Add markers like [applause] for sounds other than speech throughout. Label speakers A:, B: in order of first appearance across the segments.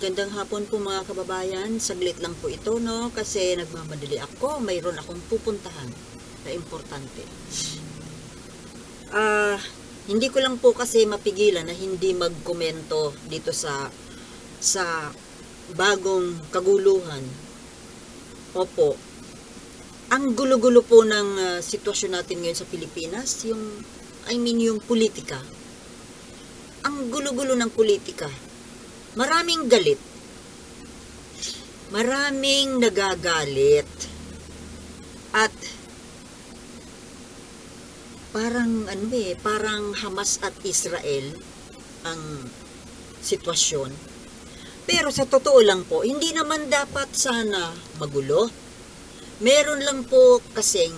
A: Magandang hapon po mga kababayan. Saglit lang po ito, no? Kasi nagmamadali ako. Mayroon akong pupuntahan na importante. Ah, hindi ko lang po kasi mapigilan na hindi magkomento dito sa sa bagong kaguluhan. Opo. Ang gulo-gulo po ng ah, sitwasyon natin ngayon sa Pilipinas, yung I mean yung politika. Ang gulo-gulo ng politika maraming galit. Maraming nagagalit. At parang ano eh, parang Hamas at Israel ang sitwasyon. Pero sa totoo lang po, hindi naman dapat sana magulo. Meron lang po kasing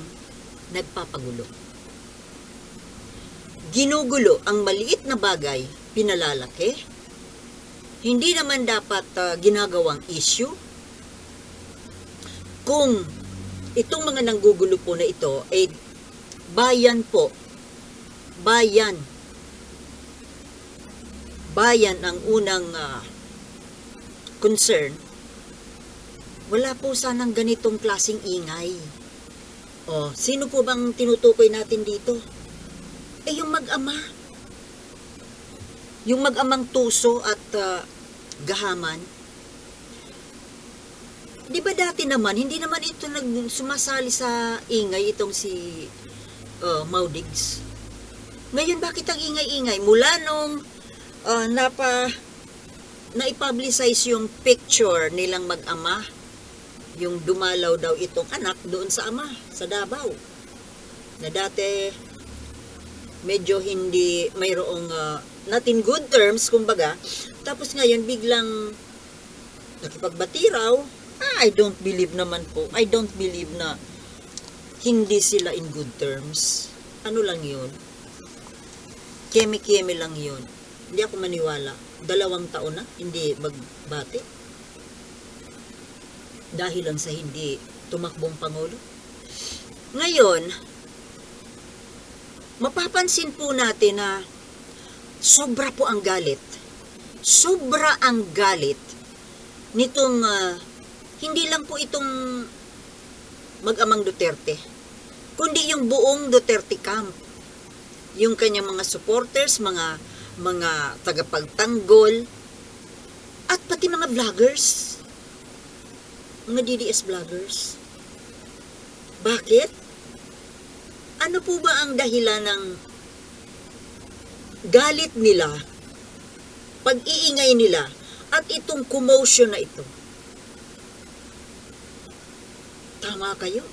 A: nagpapagulo. Ginugulo ang maliit na bagay, pinalalaki, hindi naman dapat ah, ginagawang issue. Kung itong mga nanggugulo po na ito ay bayan po, bayan, bayan ang unang ah, concern, wala po sanang ganitong klasing ingay. O, sino po bang tinutukoy natin dito? Eh, yung mag-ama yung mag-amang tuso at ah, gahaman, di ba dati naman, hindi naman ito nag sumasali sa ingay itong si uh, Maudigs. Ngayon, bakit ang ingay-ingay? Mula nung ah, napa, na-publicize yung picture nilang mag-ama, yung dumalaw daw itong anak doon sa ama, sa Davao. Na dati, medyo hindi mayroong uh, not in good terms kumbaga. Tapos ngayon biglang nakipagbati raw. Ah, I don't believe naman po. I don't believe na hindi sila in good terms. Ano lang yun? Keme-keme lang yun. Hindi ako maniwala. Dalawang taon na hindi magbati. Dahil lang sa hindi tumakbong pangulo. Ngayon mapapansin po natin na sobra po ang galit. Sobra ang galit nitong ah, hindi lang po itong mag-amang Duterte, kundi yung buong Duterte camp. Yung kanyang mga supporters, mga mga tagapagtanggol, at pati mga vloggers. Mga DDS vloggers. Bakit? Ano po ba ang dahilan ng galit nila, pag-iingay nila, at itong commotion na ito? Tama kayo.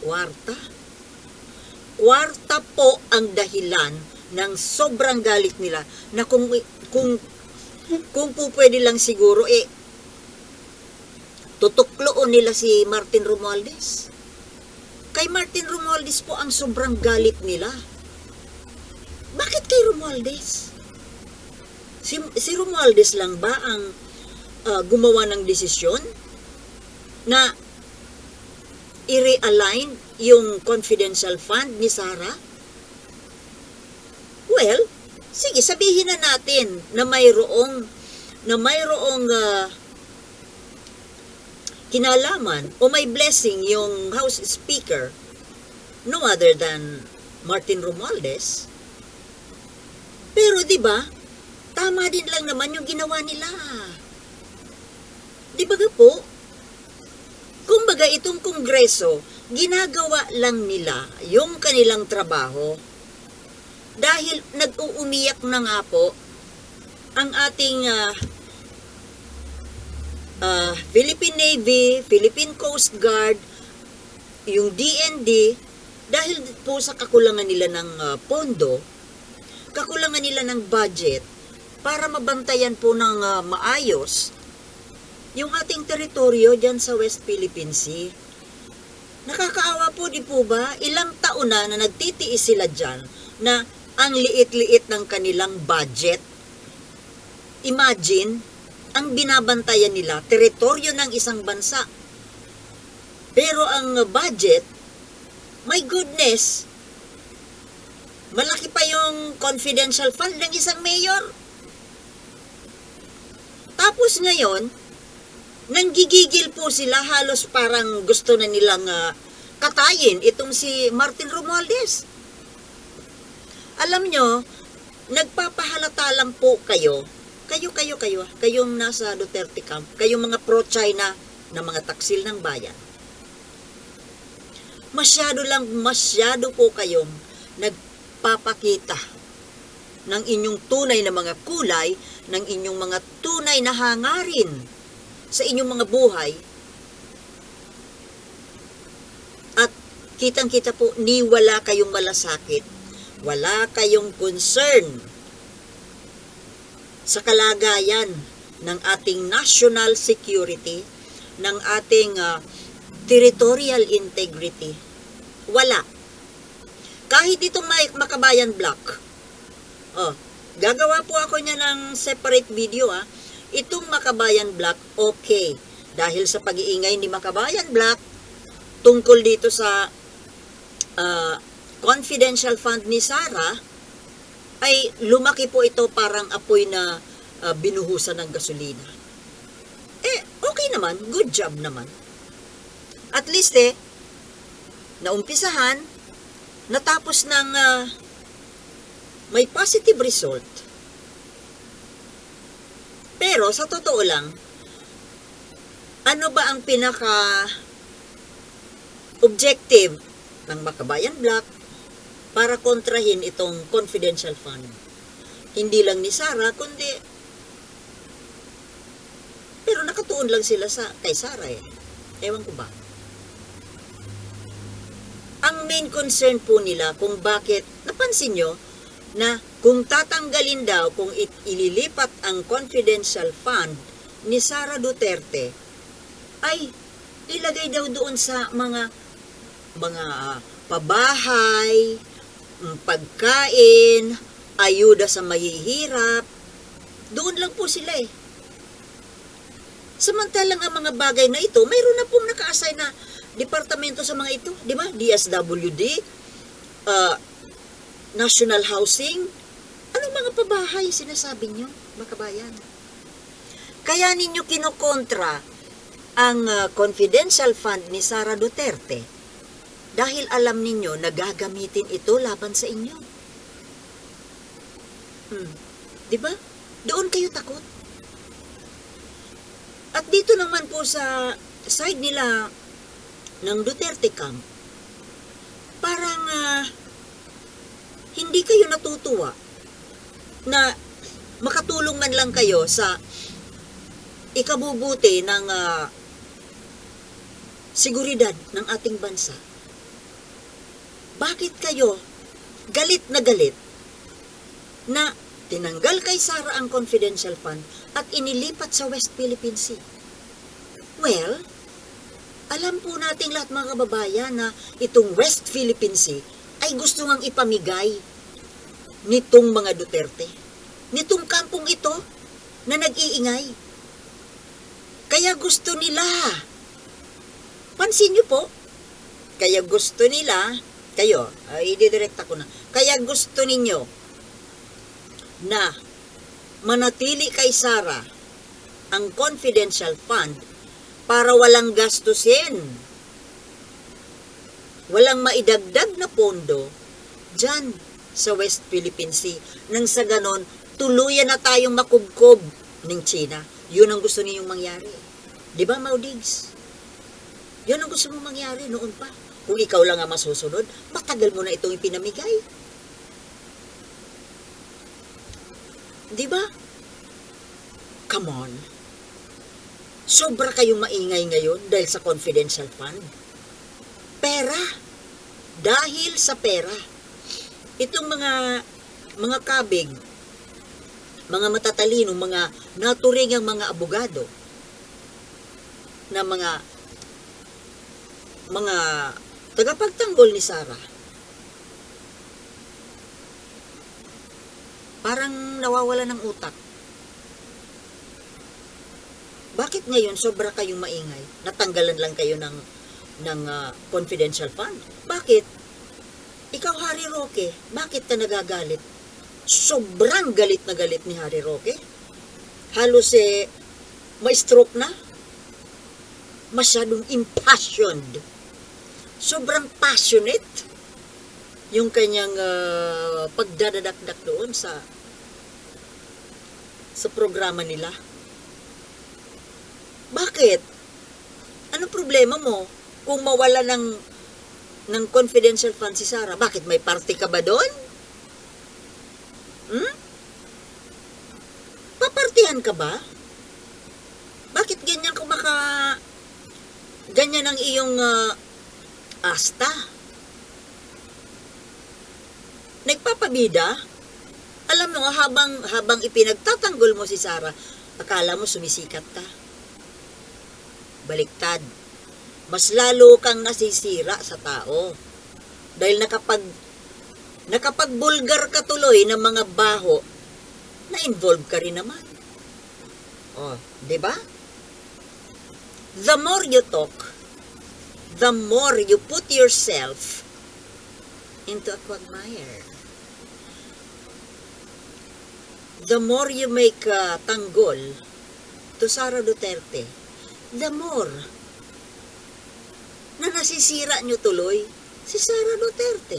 A: Kwarta. Kwarta po ang dahilan ng sobrang galit nila na kung kung kung po pwede lang siguro eh tutukloon nila si Martin Romualdez. Kay Martin Romualdez po ang sobrang galit nila. Romualdez? Si, si Romualdez lang ba ang ah, gumawa ng desisyon na i-realign yung confidential fund ni Sarah? Well, sige, sabihin na natin na mayroong na mayroong ah, kinalaman o may blessing yung House Speaker no other than Martin Romualdez. Pero 'di ba? Tama din lang naman yung ginawa nila. 'Di ba po? Kumbaga itong kongreso, ginagawa lang nila yung kanilang trabaho. Dahil nag-uumiyak na nga po ang ating ah, ah, Philippine Navy, Philippine Coast Guard, yung DND, dahil po sa kakulangan nila ng ah, pondo, kakulangan nila ng budget, para mabantayan po ng ah, maayos yung ating teritoryo dyan sa West Philippine Sea. Nakakaawa po, di po ba? Ilang taon na na nagtitiis sila dyan na ang liit-liit ng kanilang budget. Imagine, ang binabantayan nila, teritoryo ng isang bansa. Pero ang budget, my goodness, malaki pa yung confidential fund ng isang mayor. Tapos ngayon, nanggigigil po sila halos parang gusto na nilang ah, katayin itong si Martin Romualdez. Alam nyo, nagpapahalata lang po kayo, kayo, kayo, kayo, kayong nasa Duterte camp, kayong mga pro-China na mga taksil ng bayan. Masyado lang, masyado po kayong nagpapakita ng inyong tunay na mga kulay, ng inyong mga tunay na hangarin sa inyong mga buhay. At kitang-kita po, ni wala kayong malasakit, wala kayong concern sa kalagayan ng ating national security, ng ating ah, territorial integrity. Wala. Kahit itong may- Makabayan Block, oh, gagawa po ako niya ng separate video ah. Itong Makabayan Block, okay. Dahil sa pag-iingay ni Makabayan Block, tungkol dito sa ah, confidential fund ni Sara, ay lumaki po ito parang apoy na ah, binuhusan ng gasolina. Eh, okay naman. Good job naman. At least eh, naumpisahan, natapos ng ah, may positive result. Pero sa totoo lang, ano ba ang pinaka objective ng Makabayan Black para kontrahin itong confidential fund? Hindi lang ni Sara, kundi pero nakatuon lang sila sa kay Sara eh. Ewan ko ba. Main concern po nila kung bakit, napansin nyo, na kung tatanggalin daw, kung it, ililipat ang confidential fund ni Sara Duterte, ay ilagay daw doon sa mga mga ah, pabahay, mm, pagkain, ayuda sa mahihirap. Doon lang po sila eh. Samantalang ang mga bagay na ito, mayroon na pong naka-assign na departamento sa mga ito, di ba? DSWD, uh, National Housing, anong mga pabahay sinasabi nyo, makabayan? Kaya ninyo kinokontra ang uh, confidential fund ni Sara Duterte dahil alam ninyo na gagamitin ito laban sa inyo. Hmm. Di ba? Doon kayo takot. At dito naman po sa side nila ng Duterte camp, parang ah, hindi kayo natutuwa na makatulong man lang kayo sa ikabubuti ng ah, seguridad ng ating bansa. Bakit kayo galit na galit na tinanggal kay Sara ang confidential fund at inilipat sa West Philippine Sea? Well, alam po nating lahat mga kababayan na itong West Philippine Sea ay gusto ngang ipamigay nitong mga Duterte. Nitong kampong ito na nag-iingay. Kaya gusto nila. Pansin niyo po, kaya gusto nila, kayo, ay ididirect ako na, kaya gusto ninyo na manatili kay Sara ang confidential fund para walang gastusin. Walang maidagdag na pondo dyan sa West Philippine Sea. Nang sa ganon, tuluyan na tayong makubkob ng China. Yun ang gusto ninyong mangyari. Di ba, Maudigs? Yun ang gusto mong mangyari noon pa. Kung ikaw lang ang masusunod, matagal mo na itong ipinamigay. Di ba? Come on. Sobra kayong maingay ngayon dahil sa confidential fund. Pera. Dahil sa pera. Itong mga mga kabig, mga matatalino, mga naturingang mga abogado, na mga mga tagapagtanggol ni Sara. Parang nawawala ng utak. Bakit ngayon sobra kayong maingay? Natanggalan lang kayo ng ng ah, confidential fund. Bakit? Ikaw Harry Roque, bakit ka nagagalit? Sobrang galit na galit ni Harry Roque. Halos eh ma-stroke na. Masyadong impassioned. Sobrang passionate yung kanyang ah, pagdadadakdak doon sa sa programa nila. Bakit? Ano problema mo kung mawala ng ng confidential fund si Sarah? Bakit may party ka ba doon? Hmm? Papartihan ka ba? Bakit ganyan kung maka ganyan ang iyong ah, asta? Nagpapabida? Alam mo, habang, habang ipinagtatanggol mo si Sarah, akala mo sumisikat ka. Baliktad. Mas lalo kang nasisira sa tao. Dahil nakapag nakapagbulgar ka tuloy ng mga baho, na-involve ka rin naman. Oh, 'di ba? The more you talk, the more you put yourself into a quagmire. The more you make uh, tanggol to Sara Duterte, the more na nasisira nyo tuloy si Sara Duterte.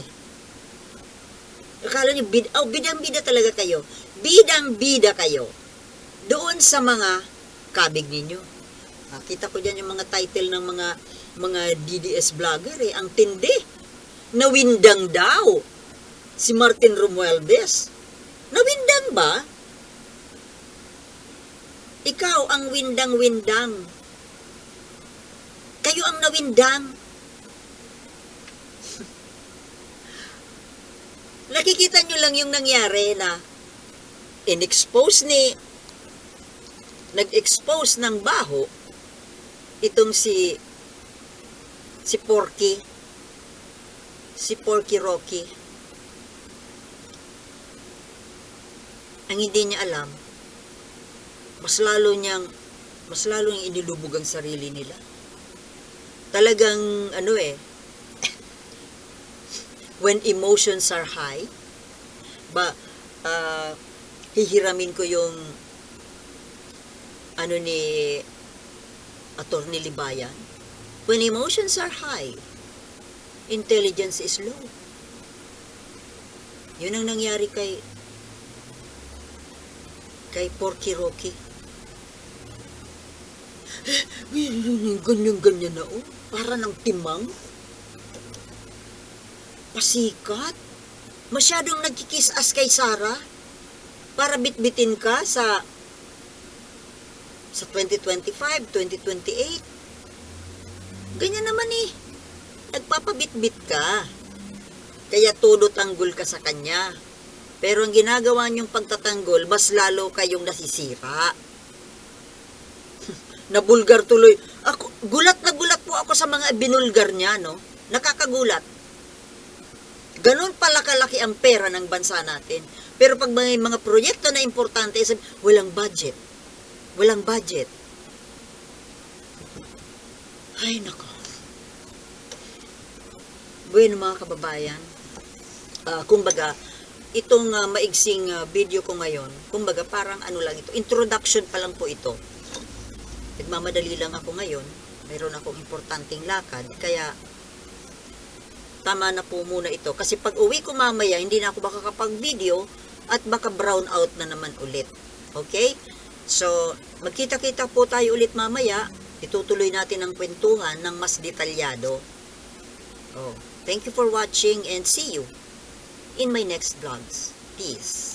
A: Akala nyo, bid, oh, bidang-bida talaga kayo. Bidang-bida kayo. Doon sa mga kabig ninyo. Nakita ko dyan yung mga title ng mga mga DDS vlogger eh. Ang tindi. Nawindang daw. Si Martin Romualdez. Nawindang ba? Ikaw ang windang-windang. Kayo ang nawindang. [laughs] Nakikita nyo lang yung nangyari na in-expose ni nag-expose ng baho itong si si Porky. Si Porky Rocky. Ang hindi niya alam mas lalo niyang mas lalo niyang inilubog ang sarili nila talagang ano eh when emotions are high ba ah, hihiramin ko yung ano ni Attorney Libayan. When emotions are high intelligence is low. Yun ang nangyari kay kay Porky Rocky. [gasps] Ganyan-ganyan na oh para ng timang pasikat masyadong nagkikis-as kay Sarah para bitbitin ka sa sa 2025, 2028. Ganyan naman eh. Nagpapabitbit ka. Kaya todo tanggol ka sa kanya. Pero ang ginagawa niyong pagtatanggol, mas lalo kayong nasisira. [laughs] Nabulgar tuloy. Ako, gulat na gulat po ako sa mga binulgar niya, no? Nakakagulat. Ganon pala kalaki ang pera ng bansa natin. Pero pag may mga proyekto na importante, sabi, walang budget. Walang budget. Ay, nako. Bueno, mga kababayan, ah, kumbaga, itong ah, maigsing ah, video ko ngayon, kumbaga parang ano lang ito, introduction pa lang po ito. Nagmamadali lang ako ngayon, mayroon akong importanteng lakad, kaya tama na po muna ito. Kasi pag uwi ko mamaya, hindi na ako makakapag-video at baka brown out na naman ulit. Okay? So, magkita-kita po tayo ulit mamaya. Itutuloy natin ang kwentuhan ng mas detalyado. Oh, thank you for watching and see you in my next vlogs. Peace.